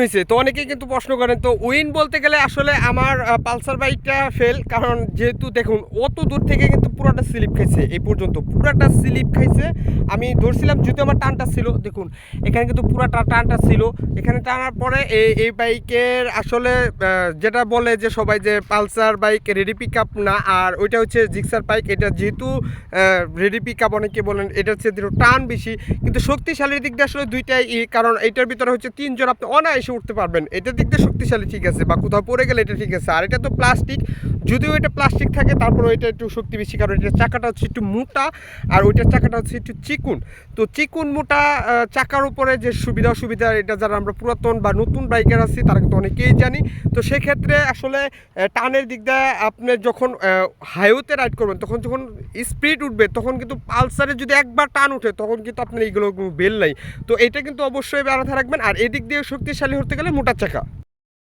হয়েছে। তো অনেকেই কিন্তু প্রশ্ন করেন, তো উইন বলতে গেলে আসলে আমার পালসার বাইকটা ফেল কারণ যেহেতু দেখুন, অত দূর থেকে কিন্তু পুরাটা স্লিপ খাইছে, এই পর্যন্ত। পুরাটা স্লিপ খাইছে। আমি ধরছিলাম যদি আমার টানটা ছিল, দেখুন, এখানে কিন্তু পুরাটা টানটা ছিল। এখানে টানার পরে এই এই বাইকের আসলে যেটা বলে যে সবাই যে Pulsar bike ready pick up না, আর ওইটা হচ্ছে জিক্সার বাইক, এটা যেহেতু রেডি পিক আপ অনেকে বলেন, এটা হচ্ছে টান বেশি। কিন্তু শক্তিশালীর দিক দিয়ে আসলে দুইটাই ই, কারণ এটার ভিতরে হচ্ছে তিনজন আপনি অনায়াসে উঠতে পারবেন। এটা দিক দিয়ে শক্তিশালী ঠিক আছে, বা কোথাও পড়ে গেলে এটা ঠিক আছে। আর এটা তো প্লাস্টিক যদিও এটা প্লাস্টিক থাকে তারপরে এটা একটু শক্তি বেশি, কারণ এটার চাকাটা হচ্ছে একটু মোটা আর ওইটার চাকাটা হচ্ছে একটু চিকুন। তো চিকুন, মোটা চাকার উপরে যে সুবিধা অসুবিধা, এটা যারা আমরা পুরাতন বা নতুন বাইকার আছি, তারা কিন্তু অনেকেই জানি। তো সেক্ষেত্রে আসলে টানের দিক দিয়ে আপনি যখন হাইওয়েতে রাইড করবেন, তখন যখন স্পিড উঠবে, তখন কিন্তু পালসারে যদি একবার টান উঠে তখন কিন্তু আপনার এইগুলো বেল নাই। তো এটা কিন্তু অবশ্যই মাথায় রাখবেন। আর এদিক দিয়ে শক্তিশালী হতে গেলে মোটা চাকা।